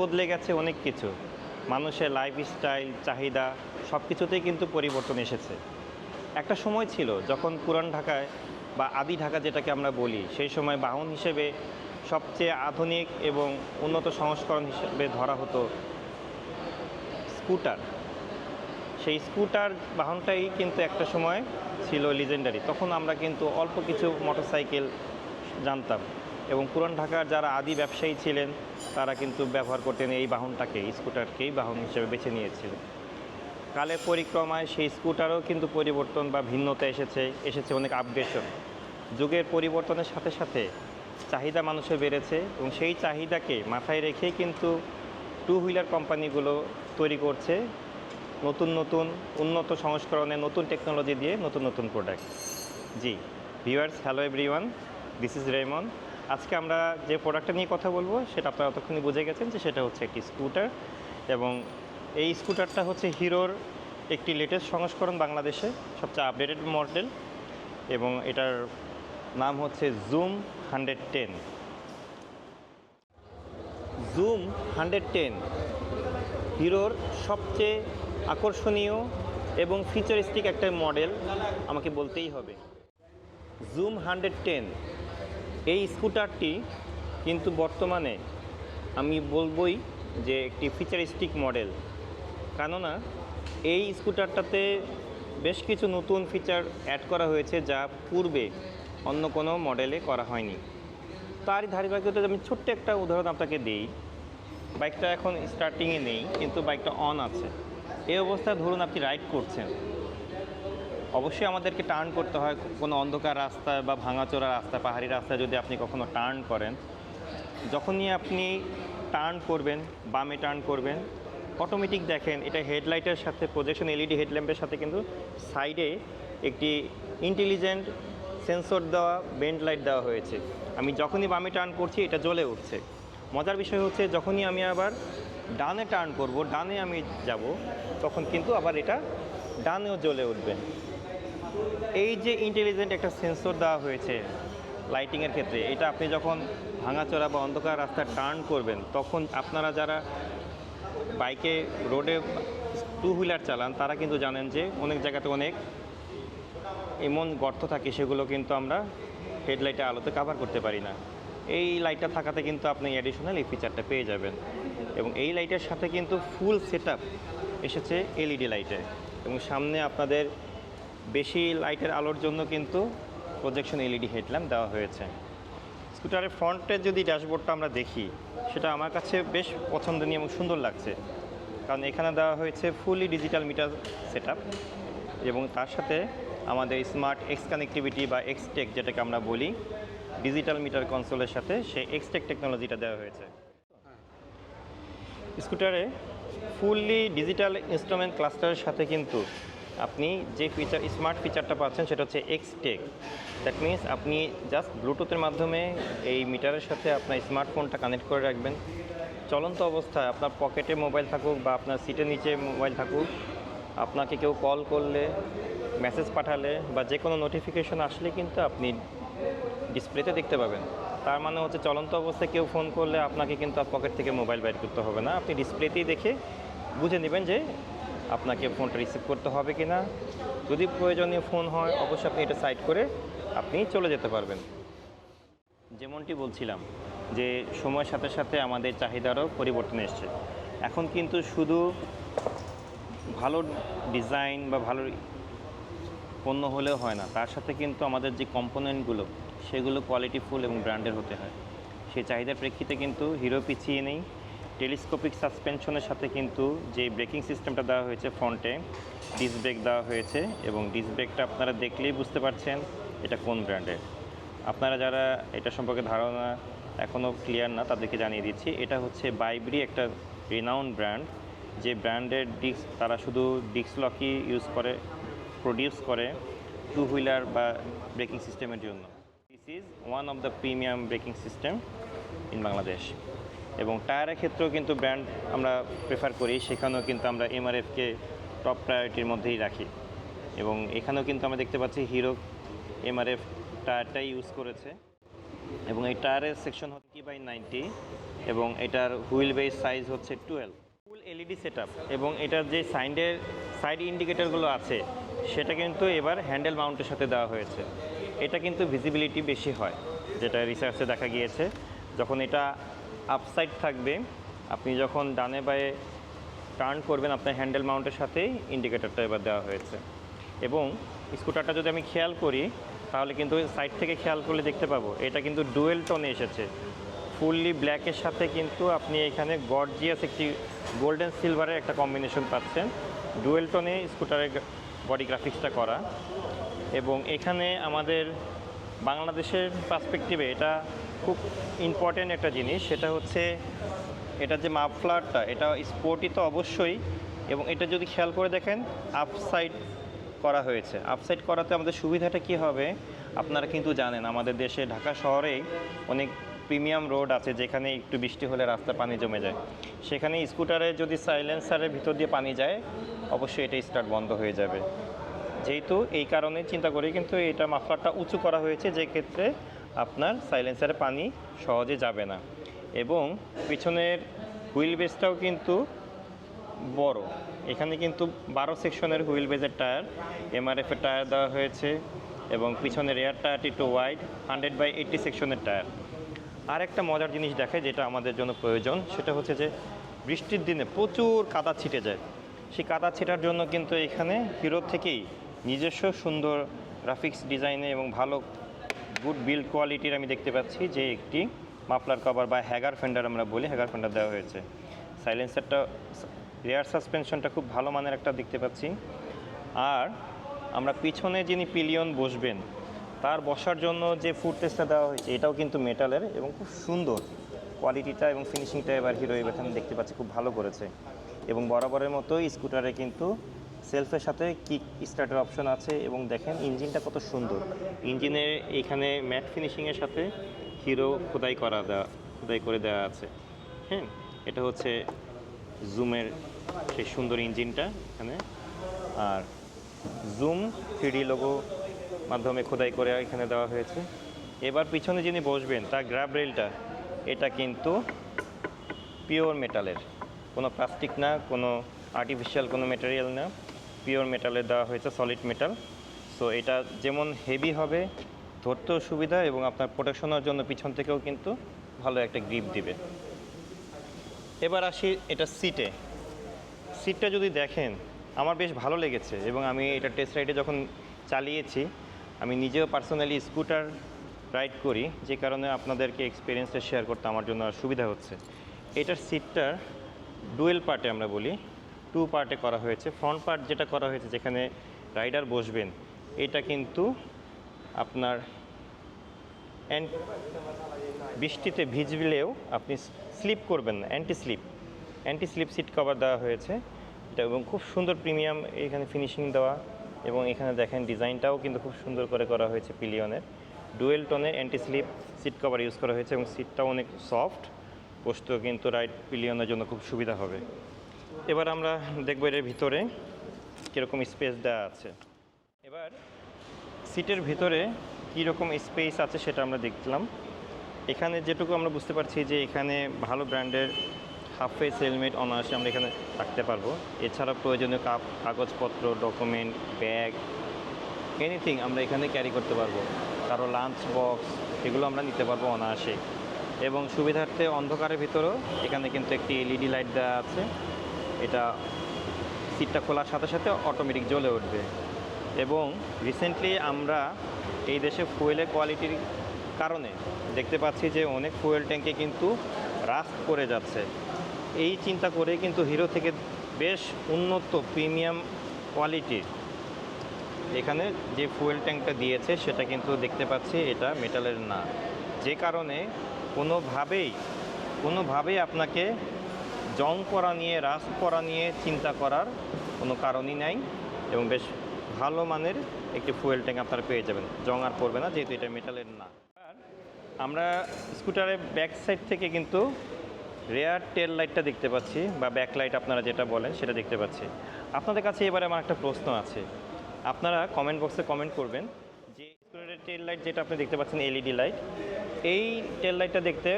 বদলে গেছে অনেক কিছু। মানুষের লাইফস্টাইল চাহিদা সব কিছুতেই কিন্তু পরিবর্তন এসেছে। একটা সময় ছিল যখন পুরান ঢাকায় বা আদি ঢাকা যেটাকে আমরা বলি, সেই সময় বাহন হিসেবে সবচেয়ে আধুনিক এবং উন্নত সংস্করণ হিসেবে ধরা হতো স্কুটার। সেই স্কুটার বাহনটাই কিন্তু একটা সময় ছিল লিজেন্ডারি তখন আমরা কিন্তু অল্প কিছু মোটরসাইকেল জানতাম এবং পুরান ঢাকার যারা আদি ব্যবসায়ী ছিলেন তারা কিন্তু ব্যবহার করতেন এই বাহনটাকে, স্কুটারকেই বাহন হিসেবে বেছে নিয়েছিলেন কালের পরিক্রমায় সেই স্কুটারও কিন্তু পরিবর্তন বা ভিন্নতা এসেছে এসেছে অনেক আপগ্রেশন যুগের পরিবর্তনের সাথে সাথে চাহিদা মানুষের বেড়েছে এবং সেই চাহিদাকে মাথায় রেখেই কিন্তু টু হুইলার কোম্পানিগুলো তৈরি করছে নতুন নতুন, উন্নত সংস্করণে নতুন টেকনোলজি দিয়ে নতুন নতুন product G viewers hello everyone this is Remon আজকে আমরা যে প্রোডাক্টটা নিয়ে কথা বলব, সেটা আপনারা ততক্ষণই বুঝে গেছেন যে সেটা হচ্ছে একটি স্কুটার এবং এই স্কুটারটা হচ্ছে হিরোর একটি লেটেস্ট সংস্করণ বাংলাদেশে, সবচেয়ে আপডেটেড মডেল এবং এটার নাম হচ্ছে Zoom hundred ten Zoom hundred ten হিরোর সবচেয়ে আকর্ষণীয় এবং ফিচারিস্টিক একটা মডেল আমাকে বলতেই হবে। জুম হান্ড্রেড টেন এই স্কুটারটি কিন্তু বর্তমানে আমি বলবই যে একটি ফিচারিস্টিক মডেল কেননা এই স্কুটারটাতে বেশ কিছু নতুন ফিচার অ্যাড করা হয়েছে যা পূর্বে অন্য কোনো মডেলে করা হয়নি। তারই ধারাবাহিকতায় আমি ছোট্ট একটা উদাহরণ আপনাকে দিই বাইকটা এখন স্টার্টিংয়ে নেই, কিন্তু বাইকটা অন আছে। এই অবস্থায় ধরুন আপনি রাইড করছেন। অবশ্যই আমাদেরকে টার্ন করতে হয় কোনো অন্ধকার রাস্তায় বা ভাঙাচোরা রাস্তায়, পাহাড়ি রাস্তায় যদি আপনি কখনো টার্ন করেন। যখনই আপনি টার্ন করবেন, বামে টার্ন করবেন অটোমেটিক দেখেন, এটা হেডলাইটের সাথে প্রজেকশন এলইডি হেডল্যাম্পের সাথে কিন্তু সাইডে একটি ইন্টেলিজেন্ট সেন্সর দেওয়া বেন্ড লাইট দেওয়া হয়েছে। আমি যখনই বামে টার্ন করছি, এটা জ্বলে উঠছে। মজার বিষয় হচ্ছে, যখনই আমি আবার ডানে টার্ন করব, ডানে আমি যাব, তখন কিন্তু আবার এটা ডানেও জ্বলে উঠবে। এই যে ইন্টেলিজেন্ট একটা সেন্সর দেওয়া হয়েছে লাইটিংয়ের ক্ষেত্রে, এটা আপনি যখন ভাঙাচোরা বা অন্ধকার রাস্তা টার্ন করবেন, তখন আপনারা যারা বাইকে রোডে টু হুইলার চালান, তারা কিন্তু জানেন যে অনেক জায়গাতে অনেক এমন গর্ত থাকে, সেগুলো কিন্তু আমরা হেডলাইটে আলোতে কাভার করতে পারি না। এই লাইটটা থাকাতে কিন্তু আপনি অ্যাডিশনাল এই ফিচারটা পেয়ে যাবেন। এবং এই লাইটের সাথে কিন্তু ফুল সেট এসেছে এলইডি লাইটে এবং সামনে আপনাদের বেশি লাইটের আলোর জন্য কিন্তু প্রজেকশন এলইডি হেডল্যাম্প দেওয়া হয়েছে। স্কুটারের ফ্রন্টের যদি ড্যাশবোর্ডটা আমরা দেখি, সেটা আমার কাছে বেশ পছন্দনীয় এবং সুন্দর লাগছে। কারণ এখানে দেওয়া হয়েছে ফুলি ডিজিটাল মিটার সেট এবং তার সাথে আমাদের স্মার্ট এক্স কানেক্টিভিটি বা এক্স এক্সটেক যেটাকে আমরা বলি ডিজিটাল মিটার কনসোলের সাথে সেই এক্সটেক টেকনোলজিটা দেওয়া হয়েছে। স্কুটারে ফুললি ডিজিটাল ইনস্ট্রুমেন্ট ক্লাস্টারের সাথে কিন্তু আপনি যে ফিচার স্মার্ট ফিচারটা পাচ্ছেন সেটা হচ্ছে এক্স টেক দ্যাট মিনস আপনি জাস্ট ব্লুটুথের মাধ্যমে এই মিটারের সাথে আপনার স্মার্টফোনটা কানেক্ট করে রাখবেন। চলন্ত অবস্থায় আপনার পকেটে মোবাইল থাকুক বা আপনার সিটের নিচে মোবাইল থাকুক, আপনাকে কেউ কল করলে মেসেজ পাঠালে বা যে কোনো নোটিফিকেশন আসলে কিন্তু আপনি ডিসপ্লেতে দেখতে পাবেন। তার মানে হচ্ছে চলন্ত অবস্থায় কেউ ফোন করলে আপনাকে কিন্তু পকেট থেকে মোবাইল বাইর করতে হবে না। আপনি ডিসপ্লেতেই দেখে বুঝে নেবেন যে আপনাকে ফোনটা রিসিভ করতে হবে কি না। যদি প্রয়োজনীয় ফোন হয়, অবশ্যই আপনি এটা সাইড করে আপনি চলে যেতে পারবেন। যেমনটি বলছিলাম যে, সময়ের সাথে সাথে আমাদের চাহিদারও পরিবর্তন এসছে। এখন কিন্তু শুধু ভালো ডিজাইন বা ভালো পণ্য হলেও হয় না, তার সাথে কিন্তু আমাদের যে কম্পোনেন্টগুলো, সেগুলো কোয়ালিটিফুল এবং ব্র্যান্ডের হতে হয়। সেই চাহিদার প্রেক্ষিতে কিন্তু হিরো পিছিয়ে নেই। টেলিস্কোপিক সাসপেনশনের সাথে কিন্তু যে ব্রেকিং সিস্টেমটা দেওয়া হয়েছে ফ্রন্টে ডিস ব্রেক দেওয়া হয়েছে এবং ডিস ব্রেকটা আপনারা দেখলেই বুঝতে পারছেন এটা কোন ব্র্যান্ডের। আপনারা যারা এটা সম্পর্কে ধারণা এখনও ক্লিয়ার না, তাদেরকে জানিয়ে দিচ্ছি, এটা হচ্ছে বাইব্রি একটা রিনাউন্ড ব্র্যান্ড যে ব্র্যান্ডের ডিস্ক তারা শুধু ডিস্ক লকই ইউজ করে প্রডিউস করে টু হুইলার বা ব্রেকিং সিস্টেমের জন্য। This is one of the premium braking system in Bangladesh এবং টায়ারের ক্ষেত্রেও কিন্তু ব্র্যান্ড আমরা প্রেফার করি, সেখানেও কিন্তু আমরা এমআরএফকে টপ প্রায়োরিটির মধ্যেই রাখি। এবং এখানেও কিন্তু আমরা দেখতে পাচ্ছি হিরো এমআরএফ টায়ারটাই ইউজ করেছে। এবং এই টায়ারের সেকশন হচ্ছে কি বাই নাইনটি এবং এটার হুইল বেস সাইজ হচ্ছে টুয়েলভ ফুল এলইডি সেট এবং এটার যে সাইডের সাইড ইন্ডিকেটারগুলো আছে, সেটা কিন্তু এবার হ্যান্ডেল মাউন্টের সাথে দেওয়া হয়েছে। এটা কিন্তু ভিজিবিলিটি বেশি হয়, যেটা রিসার্চে দেখা গিয়েছে। যখন এটা আপসাইড থাকবে। আপনি যখন ডানে বায়ে টার্ন করবেন, আপনার হ্যান্ডেল মাউন্টের সাথেই ইন্ডিকেটারটা এবার দেওয়া হয়েছে। এবং স্কুটারটা যদি আমি খেয়াল করি, তাহলে কিন্তু সাইড থেকে খেয়াল করলে দেখতে পাবো, এটা কিন্তু ডুয়েল টোনে এসেছে। ফুললি ব্ল্যাকের সাথে কিন্তু আপনি এখানে গর্জিয়াস একটি গোল্ডেন সিলভারের একটা কম্বিনেশন পাচ্ছেন। ডুয়েল টোনে স্কুটারের বডি গ্রাফিক্সটা করা। এবং এখানে আমাদের বাংলাদেশের পার্সপেক্টিভে এটা খুব ইম্পর্ট্যান্ট একটা জিনিস। সেটা হচ্ছে এটা যে মাফলারটা এটা স্পোর্টই তো অবশ্যই এবং এটা যদি খেয়াল করে দেখেন আপসাইড করা হয়েছে। আপসাইড করাতে আমাদের সুবিধাটা কি হবে? আপনারা কিন্তু জানেন, আমাদের দেশে ঢাকা শহরেই অনেক প্রিমিয়াম রোড আছে যেখানে একটু বৃষ্টি হলে রাস্তা পানি জমে যায়। সেখানে স্কুটারে যদি সাইলেন্সারের ভিতর দিয়ে পানি যায়, অবশ্যই এটা স্টার্ট বন্ধ হয়ে যাবে। যেহেতু এই কারণে চিন্তা করি, কিন্তু এটা মাফলারটা উঁচু করা হয়েছে, যে ক্ষেত্রে আপনার সাইলেন্সারে পানি সহজে যাবে না। এবং পিছনের হুইল বেসটাও কিন্তু বড়। এখানে কিন্তু বারো সেকশনের হুইল বেজের টায়ার এমআরএফের টায়ার দেওয়া হয়েছে এবং পিছনের এয়ার টায়ারটি একটু ওয়াইড হান্ড্রেড বাই এইটটি সেকশনের টায়ার। আর একটা মজার জিনিস দেখে যেটা আমাদের জন্য প্রয়োজন, সেটা হচ্ছে যে বৃষ্টির দিনে প্রচুর কাদা ছিটে যায়। সেই কাদা ছিটার জন্য কিন্তু এখানে হিরো থেকেই নিজস্ব সুন্দর গ্রাফিক্স ডিজাইনে এবং ভালো গুড বিল্ড কোয়ালিটির আমি দেখতে পাচ্ছি যে একটি মাফলার কভার বা হ্যাগার ফেন্ডার আমরা বলি হ্যাগার ফেন্ডার দেওয়া হয়েছে। সাইলেন্সারটা রেয়ার সাসপেনশনটা খুব ভালো মানের একটা দেখতে পাচ্ছি। আর আমরা পিছনে যিনি পিলিয়ন বসবেন, তার বসার জন্য যে ফুড টেস্টটা দেওয়া হয়েছে, এটাও কিন্তু মেটালের এবং খুব সুন্দর কোয়ালিটিটা এবং ফিনিশিংটা এবার হিরো এখানে দেখতে পাচ্ছি, খুব ভালো করেছে। এবং বরাবরের মতোই স্কুটারে কিন্তু সেলফের সাথে কিক স্টার্টের অপশন আছে এবং দেখেন ইঞ্জিনটা কত সুন্দর। ইঞ্জিনের এখানে ম্যাট ফিনিশিংয়ের সাথে হিরো খোদাই করা দেওয়া খোদাই করে দেওয়া আছে। হ্যাঁ এটা হচ্ছে জুমের সেই সুন্দর ইঞ্জিনটা এখানে। আর জুম থ্রিডি লোগো মাধ্যমে খোদাই করে এখানে দেওয়া হয়েছে। এবার পিছনে যিনি বসবেন, তার গ্র্যাব রেলটা, এটা কিন্তু পিওর মেটালের। কোনো প্লাস্টিক না, কোনো আর্টিফিশিয়াল কোনো মেটেরিয়াল না। পিওর মেটালের দেওয়া হয়েছে সলিড মেটাল সো এটা যেমন হেভি হবে, ধরতেও সুবিধা এবং আপনার প্রোটেকশনের জন্য পিছন থেকেও কিন্তু ভালো একটা গ্রিপ দিবে। এবার আসি এটা সিটে সিটটা যদি দেখেন, আমার বেশ ভালো লেগেছে এবং আমি এটা টেস্ট রাইডে যখন চালিয়েছি, আমি নিজেও পার্সোনালি স্কুটার রাইড করি, যে কারণে আপনাদেরকে এক্সপিরিয়েন্সটা শেয়ার করতে আমার জন্য সুবিধা হচ্ছে। এটার সিটটার ডুয়েল পার্টে আমরা বলি। টু পার্টে করা হয়েছে। ফ্রন্ট পার্ট যেটা করা হয়েছে, যেখানে রাইডার বসবেন, এটা কিন্তু আপনার বৃষ্টিতে ভিজলেও আপনি স্লিপ করবেন না anti slip anti slip seat cover দেওয়া হয়েছে। এটা এবং খুব সুন্দর প্রিমিয়াম এখানে ফিনিশিং দেওয়া এবং এখানে দেখেন ডিজাইনটাও কিন্তু খুব সুন্দর করে করা হয়েছে পিলিয়নের dual টোনে anti slip seat cover use করা হয়েছে এবং সিটটাও অনেক সফট বসতেও কিন্তু রাইড পিলিয়নের জন্য খুব সুবিধা হবে। এবার আমরা দেখব এর ভিতরে কীরকম স্পেস দেওয়া আছে। এবার সিটের ভিতরে কীরকম স্পেস আছে সেটা আমরা দেখলাম। এখানে যেটুকু আমরা বুঝতে পারছি যে এখানে ভালো ব্র্যান্ডের হাফ ফেস হেলমেট অনায়াসে আমরা এখানে রাখতে পারব। এছাড়া প্রয়োজনীয় কাপ, কাগজপত্র, ডকুমেন্ট, ব্যাগ এনিথিং আমরা এখানে ক্যারি করতে পারব। কারও লাঞ্চ বক্স এগুলো আমরা নিতে পারব অনায়াসে। এবং সুবিধার্থে অন্ধকারের ভিতরেও এখানে কিন্তু একটি এলইডি লাইট দেওয়া আছে। এটা সিটটা খোলার সাথে সাথে অটোমেটিক জ্বলে উঠবে। এবং রিসেন্টলি আমরা এই দেশে ফুয়েলের কোয়ালিটির কারণে দেখতে পাচ্ছি যে অনেক ফুয়েল ট্যাঙ্কে কিন্তু রাস্ট করে যাচ্ছে। এই চিন্তা করে কিন্তু হিরো থেকে বেশ উন্নত প্রিমিয়াম কোয়ালিটির এখানে যে ফুয়েল ট্যাঙ্কটা দিয়েছে, সেটা কিন্তু দেখতে পাচ্ছি এটা মেটালের না। যে কারণে কোনোভাবেই কোনোভাবেই আপনাকে জং করা নিয়ে রাস করা নিয়ে চিন্তা করার কোনো কারণই নাই এবং বেশ ভালো মানের একটি ফুয়েল ট্যাঙ্ক আপনারা পেয়ে যাবেন। জং আর পড়বে না, যেহেতু এটা মেটালের না। আর আমরা স্কুটারের ব্যাক সাইড থেকে কিন্তু রেয়ার টেল লাইটটা দেখতে পাচ্ছি বা ব্যাক লাইট আপনারা যেটা বলেন সেটা দেখতে পাচ্ছি। আপনাদের কাছে এবারে আমার একটা প্রশ্ন আছে। আপনারা কমেন্ট বক্সে কমেন্ট করবেন যে স্কুটারের টেল লাইট যেটা আপনি দেখতে পাচ্ছেন, এলইডি লাইট, এই টেল লাইটটা দেখতে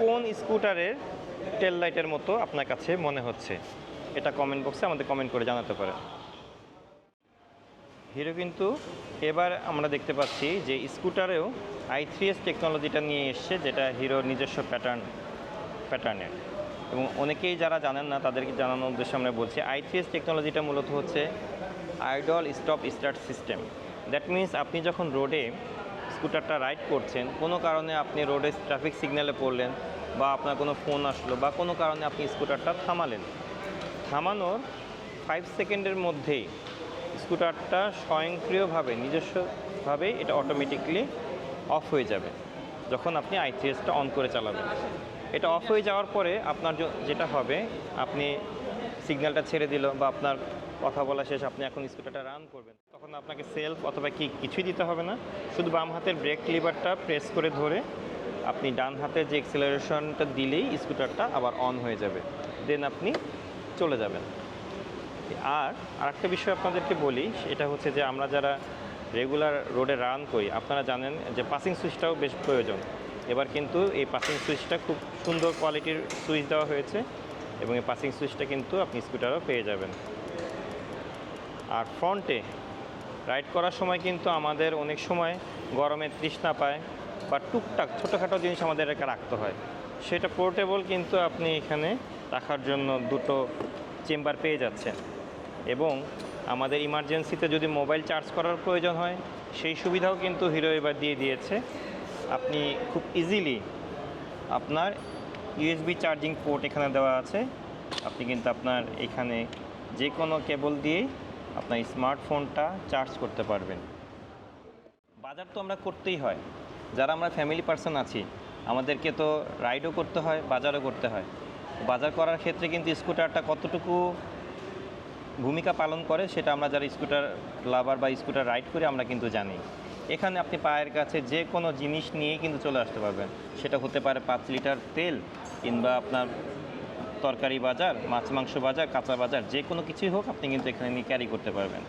কোন স্কুটারের টেল লাইটের মতো আপনার কাছে মনে হচ্ছে। এটা কমেন্ট বক্সে আমাদের কমেন্ট করে জানাতে পারেন হিরো কিন্তু এবার আমরা দেখতে পাচ্ছি যে স্কুটারেও আই থ্রি এস টেকনোলজিটা নিয়ে এসছে, যেটা হিরোর নিজস্ব প্যাটার্ন প্যাটার্নের এবং অনেকেই যারা জানেন না, তাদেরকে জানানোর উদ্দেশ্যে আমরা বলছি, আই থ্রি এস টেকনোলজিটা মূলত হচ্ছে idle stop start system that means আপনি যখন রোডে স্কুটারটা রাইড করছেন, কোনো কারণে আপনি রোডে ট্রাফিক সিগন্যালে পড়লেন বা আপনার কোনো ফোন আসলো বা কোনো কারণে আপনি স্কুটারটা থামালেন। থামানোর ফাইভ সেকেন্ডের মধ্যেই স্কুটারটা স্বয়ংক্রিয়ভাবে, নিজস্বভাবে এটা অটোমেটিকলি অফ হয়ে যাবে, যখন আপনি আইথিএসটা অন করে চালাবেন। এটা অফ হয়ে যাওয়ার পরে আপনার যেটা হবে, আপনি সিগন্যালটা ছেড়ে দিল বা আপনার কথা বলা শেষ, আপনি এখন স্কুটারটা রান করবেন। তখন আপনাকে সেলফ অথবা কি কিছুই দিতে হবে না। শুধু বাম হাতের ব্রেক লিভারটা প্রেস করে ধরে আপনি ডান হাতে যে এক্সেলারেশনটা দিলেই স্কুটারটা আবার অন হয়ে যাবে। দেন আপনি চলে যাবেন। আর আরেকটা বিষয় আপনাদেরকে বলি এটা হচ্ছে যে আমরা যারা রেগুলার রোডে রান করি, আপনারা জানেন যে পাসিং সুইচটাও বেশ প্রয়োজন। এবার কিন্তু এই পাসিং সুইচটা খুব সুন্দর কোয়ালিটির সুইচ দেওয়া হয়েছে এবং এই পাসিং সুইচটা কিন্তু আপনি স্কুটারও পেয়ে যাবেন। আর ফ্রন্টে রাইড করার সময় কিন্তু আমাদের অনেক সময় গরমে তৃষ্ণা পায়। বা টুকটাক ছোটোখাটো জিনিস আমাদের এটাকে রাখতে হয়। সেটা পোর্টেবল কিন্তু আপনি এখানে রাখার জন্য দুটো চেম্বার পেয়ে যাচ্ছেন। এবং আমাদের ইমার্জেন্সিতে যদি মোবাইল চার্জ করার প্রয়োজন হয়, সেই সুবিধাও কিন্তু হিরো এবার দিয়ে দিয়েছে। আপনি খুব ইজিলি আপনার ইউএসবি চার্জিং পোর্ট এখানে দেওয়া আছে। আপনি কিন্তু আপনার এখানে যে কোনো কেবল দিয়ে আপনার স্মার্টফোনটা চার্জ করতে পারবেন। বাজার তো আমরা করতেই হয়। যারা আমরা ফ্যামিলি পার্সন আছি, আমাদেরকে তো রাইডও করতে হয়, বাজারও করতে হয়। বাজার করার ক্ষেত্রে কিন্তু স্কুটারটা কতটুকু ভূমিকা পালন করে সেটা আমরা যারা স্কুটার লাভার বা স্কুটার রাইড করি, আমরা কিন্তু জানি। এখানে আপনি পায়ের কাছে যে কোনো জিনিস নিয়েই কিন্তু চলে আসতে পারবেন। সেটা হতে পারে পাঁচ লিটার তেল কিংবা আপনার তরকারি বাজার, মাছ মাংস বাজার, কাঁচা বাজার, যে কোনো কিছুই হোক আপনি কিন্তু এখানে নিয়ে ক্যারি করতে পারবেন।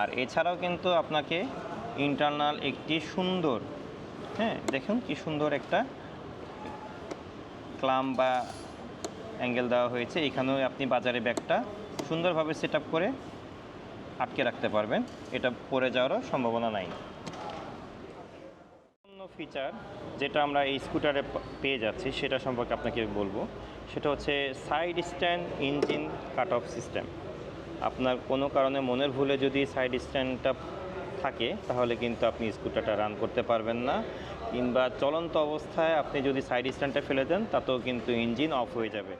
আর এছাড়াও কিন্তু আপনাকে ইন্টারনাল একটি সুন্দর হ্যাঁ দেখুন কি সুন্দর একটা ক্লাম বা অ্যাঙ্গেল দেওয়া হয়েছে। এখানেও আপনি বাজারে ব্যাগটা সুন্দরভাবে সেট করে আটকে রাখতে পারবেন। এটা পরে যাওয়ারও সম্ভাবনা নাই। অন্য ফিচার যেটা আমরা এই স্কুটারে পেয়ে যাচ্ছি, সেটা সম্পর্কে আপনাকে বলব। সেটা হচ্ছে side stand engine cut off system আপনার কোনো কারণে মনের ভুলে যদি সাইড স্ট্যান্ডটা থাকে, তাহলে কিন্তু আপনি স্কুটারটা রান করতে পারবেন না। কিংবা চলন্ত অবস্থায় আপনি যদি সাইড স্ট্যান্ডটা ফেলে দেন, তাতেও কিন্তু ইঞ্জিন অফ হয়ে যাবে।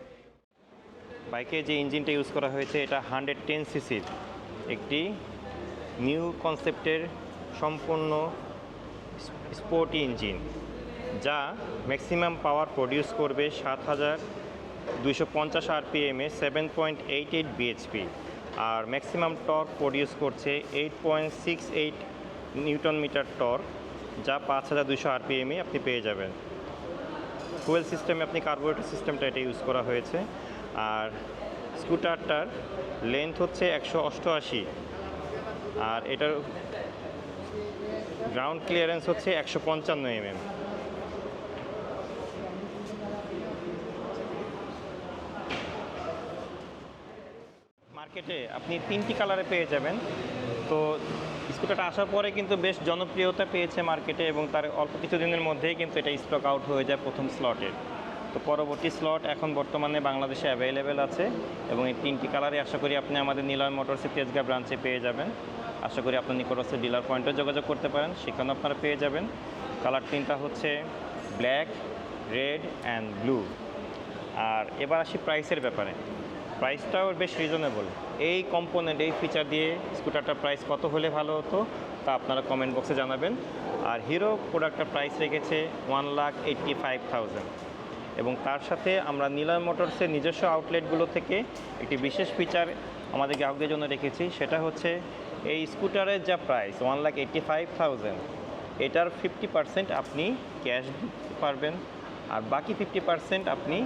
বাইকে যে ইঞ্জিনটা ইউজ করা হয়েছে, এটা হান্ড্রেড টেন সিসির একটি নিউ কনসেপ্টের সম্পূর্ণ স্পোর্টি ইঞ্জিন যা ম্যাক্সিমাম পাওয়ার প্রডিউস করবে সাত হাজার দুশো পঞ্চাশ আরপিএমে seven point eight eight BHP আর ম্যাক্সিমাম টর্ক প্রডিউস করছে eight point six eight newton metre torque যা পাঁচ হাজার দুশো আরপিএমে আপনি পেয়ে যাবেন। ফুয়েল সিস্টেমে আপনি কার্বোরেটর সিস্টেমটা এটা ইউজ করা হয়েছে। আর স্কুটারটার লেন্থ হচ্ছে একশো অষ্টআশি। আর এটার গ্রাউন্ড ক্লিয়ারেন্স হচ্ছে একশো পঞ্চান্ন এমএম মার্কেটে আপনি তিনটি কালারে পেয়ে যাবেন। তো স্কুটারটা আসার পরে কিন্তু বেশ জনপ্রিয়তা পেয়েছে মার্কেটে এবং তার অল্প কিছুদিনের মধ্যেই কিন্তু এটা স্টক আউট হয়ে যায় প্রথম স্লটের তো পরবর্তী স্লট এখন বর্তমানে বাংলাদেশে অ্যাভেলেবেল আছে এবং এই তিনটি কালারে আশা করি আপনি আমাদের নিলয় মোটরসের তেজগাঁ ব্রাঞ্চে পেয়ে যাবেন। আশা করি আপনার নিকটস্থ ডিলার পয়েন্টে যোগাযোগ করতে পারেন, সেখানেও আপনারা পেয়ে যাবেন। কালার তিনটা হচ্ছে ব্ল্যাক রেড অ্যান্ড ব্লু আর এবার আসি প্রাইসের ব্যাপারে। প্রাইসটাও বেশ রিজনেবল এই কম্পোনেন্ট এই ফিচার দিয়ে স্কুটারটার প্রাইস কত হলে ভালো হতো, তা আপনারা কমেন্ট বক্সে জানাবেন। আর হিরো প্রোডাক্টটার প্রাইস রেখেছে one lakh eighty five thousand এবং তার সাথে আমরা নিলয় মোটরসের নিজস্ব আউটলেটগুলো থেকে একটি বিশেষ ফিচার আমাদের গ্রাহকদের জন্য রেখেছি, সেটা হচ্ছে এই স্কুটারের যা price one lakh eighty five thousand এটার ফিফটি পার্সেন্ট আপনি ক্যাশ দিতে পারবেন। আর বাকি ফিফটি পার্সেন্ট আপনি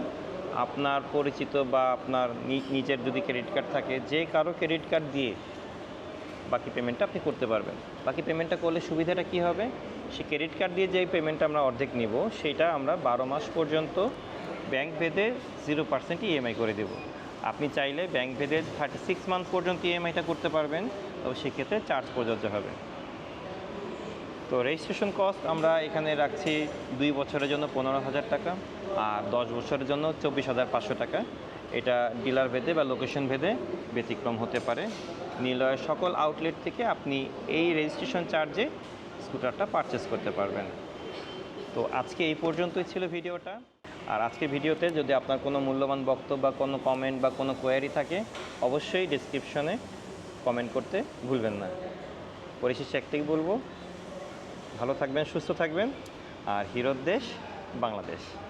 আপনার পরিচিত বা আপনার নিজের যদি ক্রেডিট কার্ড থাকে, যে কারও ক্রেডিট কার্ড দিয়ে বাকি পেমেন্টটা আপনি করতে পারবেন। বাকি পেমেন্টটা করলে সুবিধাটা কি হবে? সে ক্রেডিট কার্ড দিয়ে যে পেমেন্টটা আমরা অর্ধেক নিব, সেটা আমরা বারো মাস পর্যন্ত ব্যাংক ভেদে জিরো পার্সেন্ট ইএমআই করে দেব। আপনি চাইলে ব্যাংক ভেদে থার্টি সিক্স মান্থ পর্যন্ত ইএমআইটা করতে পারবেন, তবে সেক্ষেত্রে চার্জ প্রযোজ্য হবে। তো রেজিস্ট্রেশন কস্ট আমরা এখানে রাখছি দুই বছরের জন্য পনেরো হাজার টাকা আর দশ বছরের জন্য চব্বিশ হাজার পাঁচশো টাকা। এটা ডিলার ভেদে বা লোকেশন ভেদে ব্যতিক্রম হতে পারে। নিলয়ের সকল আউটলেট থেকে আপনি এই রেজিস্ট্রেশন চার্জে স্কুটারটা পারচেস করতে পারবেন। তো আজকে এই পর্যন্তই ছিল ভিডিওটা। আর আজকে ভিডিওতে যদি আপনার কোনো মূল্যবান বক্তব্য বা কোনো কমেন্ট বা কোনো কোয়ারি থাকে, অবশ্যই ডিসক্রিপশনে কমেন্ট করতে ভুলবেন না। পরিশেষে একটাই বলব ভালো থাকবেন সুস্থ থাকবেন। আর হিরোর দেশ বাংলাদেশ।